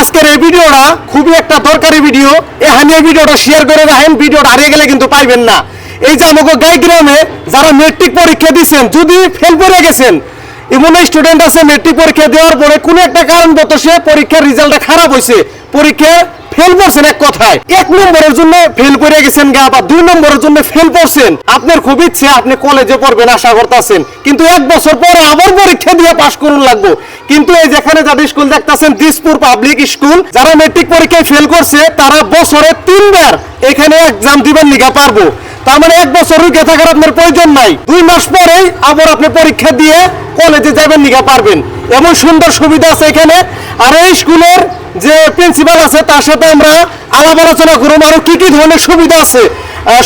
আজকের এই ভিডিওটা খুবই একটা দরকারি ভিডিও। এখানে এই ভিডিওটা শেয়ার করে রাখেন, ভিডিওটা হারিয়ে গেলে কিন্তু পাইবেন না। এই যে আমাকে গাই গ্রামে যারা মেট্রিক পরীক্ষা দিচ্ছেন যদি ফেল করে গেছেন, এমন স্টুডেন্ট আছে মেট্রিক পরীক্ষা দেওয়ার পরে কোনো একটা কারণবত সে পরীক্ষার রেজাল্টটা খারাপ হয়েছে পরীক্ষা ফেল করছেন এক কথায়। এক নম্বরের জন্য ফেল করে গেছেন গা, বা দুই নম্বরের জন্য ফেল করছেন। আপনার খুব ইচ্ছে, আপনি কলেজে পড়বেন, আশা করতেছেন। কিন্তু এক বছর পরে আবার পরীক্ষা দিয়ে পাশ করুন লাগবো। কিন্তু এই যেখানে যাদের স্কুল দেখতেছেন, দিসপুর পাবলিক স্কুল, যারা মেট্রিক পরীক্ষায় ফেল করছে, তারা বছরে তিনবার এখানে এক্সাম দিবেন নিগা পারব। তার মানে এক বছর রুকে থাকার আপনার প্রয়োজন নাই। দুই মাস পরেই আবার আপনি পরীক্ষা দিয়ে কলেজে যাবেন নিগা পারবেন। এমন সুন্দর সুবিধা আছে এখানে। আর এই স্কুলের যে প্রিন্সিপাল আছে তার সাথে আমরা আলাপ আলোচনা করুন আরও কি কি ধরনের সুবিধা আছে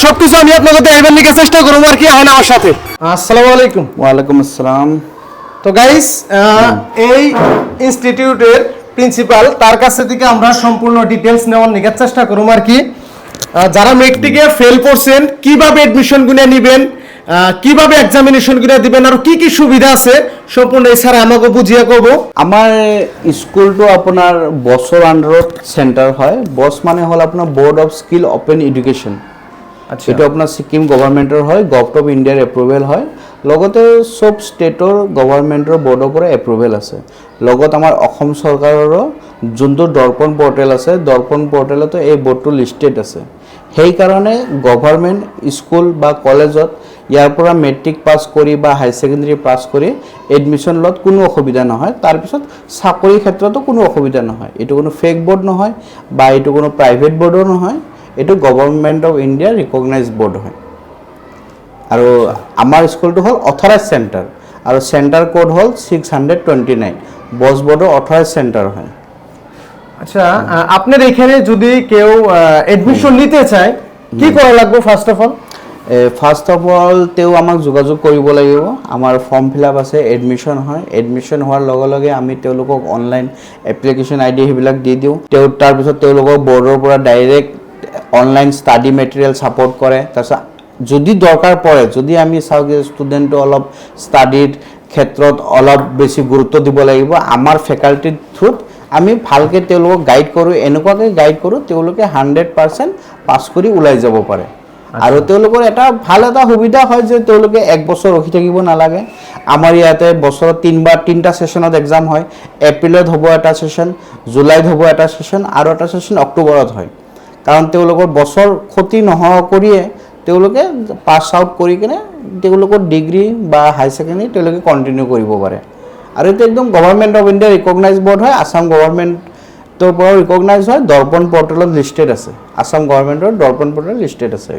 সবকিছু আমি আপনাকে দেখাবেন নিকে চেষ্টা করব আর কি আহেন আমার সাথে। আসসালামু আলাইকুম। ওয়ালাইকুম আসসালাম। তো গাইস এই ইনস্টিটিউটের প্রিন্সিপাল তার কাছে থেকে আমরা সম্পূর্ণ ডিটেলস নেওয়ার নিকার চেষ্টা করুম আর কি। যারা মেট্রিকে ফেল করছেন কীভাবে এডমিশন গুনে নেবেন কীভাবে এক্সামিনেশন গুনে দিবেন আর কি কি সুবিধা আছে? সম্পূর্ণ স্যার আমাকে বুঝিয়ে কব। আমাৰ স্কুলটো আপোনাৰ বছৰ আণ্ডাৰত চেণ্টাৰ হয়। বছ মানে হ'ল আপোনাৰ board of skill open education আচ্ছা। এইটো আপোনাৰ ছিকিম গভৰ্ণমেণ্টৰ হয় গভট অফ ইণ্ডিয়াৰ এপ্ৰুভেল হয়। লগতে চব ষ্টেটৰ গভৰ্ণমেণ্টৰ বৰ্ডৰ পৰা এপ্ৰুভেল আছে। লগত আমাৰ অসম চৰকাৰৰো যোনটো দৰ্পণ পৰ্টেল আছে দৰ্পণ পৰ্টেলতো এই বৰ্ডটো লিষ্টেড আছে। সেইকাৰণে গভৰ্ণমেণ্ট স্কুল বা কলেজত ইয়াৰ পৰা মেট্ৰিক পাছ কৰি বা হাই ছেকেণ্ডেৰী পাছ কৰি এডমিশ্যন লোৱাত কোনো অসুবিধা নহয়। তাৰপিছত চাকৰিৰ ক্ষেত্ৰতো কোনো অসুবিধা নহয়। এইটো কোনো ফেক বৰ্ড নহয় বা এইটো কোনো প্ৰাইভেট বৰ্ডো নহয়। এইটো গভৰ্ণমেণ্ট অফ ইণ্ডিয়াৰ ৰিকগনাইজ বৰ্ড হয়। আৰু আমাৰ স্কুলটো হ'ল অথৰাইজ চেণ্টাৰ আৰু চেণ্টাৰ কোড হ'ল six hundred twenty nine BOSSE বৰ্ডৰ অথৰাইজ চেণ্টাৰ হয়। আচ্ছা আপনার এখানে যদি কেউ এডমিশন নিতে চায় কি করা লাগবে first of all first of all তেওঁ আমাক যোগাযোগ কৰিব লাগিব। আমাৰ ফৰ্ম ফিল আপ আছে এডমিশ্যন হয়। এডমিশ্যন হোৱাৰ লগে লগে আমি তেওঁলোকক অনলাইন এপ্লিকেশ্যন আই ডি সেইবিলাক দি দিওঁ। তেওঁ তাৰপিছত তেওঁলোকক বৰ্ডৰ পৰা direct online study material support কৰে। তাৰপিছত যদি দৰকাৰ পৰে যদি আমি চাওঁ যে ষ্টুডেণ্টটো অলপ ষ্টাডিৰ ক্ষেত্ৰত অলপ বেছি গুৰুত্ব দিব লাগিব আমাৰ ফেকাল্টিৰ থ্ৰুত আমি ভালকৈ তেওঁলোকক গাইড কৰোঁ এনেকুৱাকৈ গাইড কৰোঁ তেওঁলোকে হাণ্ড্ৰেড পাৰ্চেণ্ট পাছ কৰি ওলাই যাব পাৰে। আৰু তেওঁলোকৰ এটা ভালো এটা সুবিধা হয় যে তেওঁলোকে এক বছৰ ৰখি থাকিব নালাগে। আমাৰ ইয়াতে বছৰত তিনিবাৰ তিনিটা ছেশ্যনত এক্সাম হয়। এপ্ৰিলত হ'ব এটা ছেশ্যন জুলাইত হ'ব এটা ছেশ্যন আৰু এটা ছেশ্যন অক্টোবৰত হয়। কাৰণ তেওঁলোকৰ বছৰ ক্ষতি নোহোৱা কৰিয়ে তেওঁলোকে পাছ আউট কৰি কিনে তেওঁলোকৰ ডিগ্ৰী বা হাই ছেকেণ্ডেৰী তেওঁলোকে কণ্টিনিউ কৰিব পাৰে। আৰু এইটো একদম government of India recognise board হয় আছাম গভৰ্ণমেণ্টৰ পৰাও ৰিকগনাইজ হয়, দৰ্পণ পৰ্টেলত লিষ্টেড আছে। আছাম গভৰ্ণমেণ্টৰ দৰ্পণ পৰ্টেল লিষ্টেড আছে।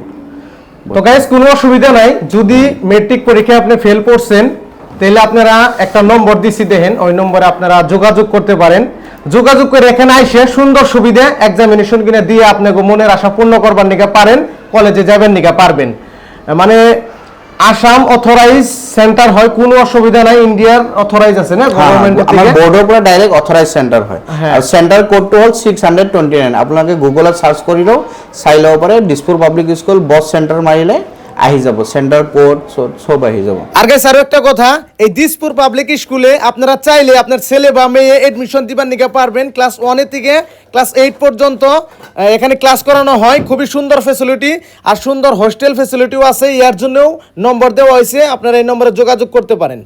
তো গাইস কোনো অসুবিধা নাই। যদি মেট্রিক পরীক্ষায় আপনি ফেল করছেন তাহলে আপনারা একটা নম্বর দিছি দেখেন। ওই নম্বরে আপনারা যোগাযোগ করতে পারেন। যোগাযোগ করে এখানে আইসে সুন্দর সুবিধা এক্সামিনেশন কিনে দিয়ে আপনাকে মনের আশা পূর্ণ করবার নিকা পারেন কলেজে যাবেন নিকা পারবেন। মানে আসাম অথরাইজ সেন্টার হয় কোনো অসুবিধা নাই ইন্ডিয়ার অথরাইজ আছে না গভর্নমেন্ট থেকে বৰ্ডৰ পৰা ডাইৰেক্ট অথৰাইজ চেণ্টাৰ হয়। আর সেন্টার চেণ্টাৰ কোডটো হ'ল ছিক্স হাণ্ড্ৰেড টুৱেণ্টি নাইন আপোনালোকে সাইলো পাৰে Dispur public school BOSSE centre মাৰিলে আহি যাব সেন্টার কোর্ট সব আহি যাব। আর গাইস আরও একটা কথা, এই দিসপুর পাবলিক স্কুলে আপনারা চাইলে আপনার ছেলে বা মেয়ে এডমিশন দিবার নিকে পারবেন। ক্লাস ওয়ানের থেকে ক্লাস এইট পর্যন্ত এখানে ক্লাস করানো হয়। খুবই সুন্দর ফেসিলিটি আর সুন্দর হোস্টেল ফেসিলিটিও আছে। ইয়ার জন্যও নম্বর দেওয়া হয়েছে। আপনারা এই নম্বরে যোগাযোগ করতে পারেন।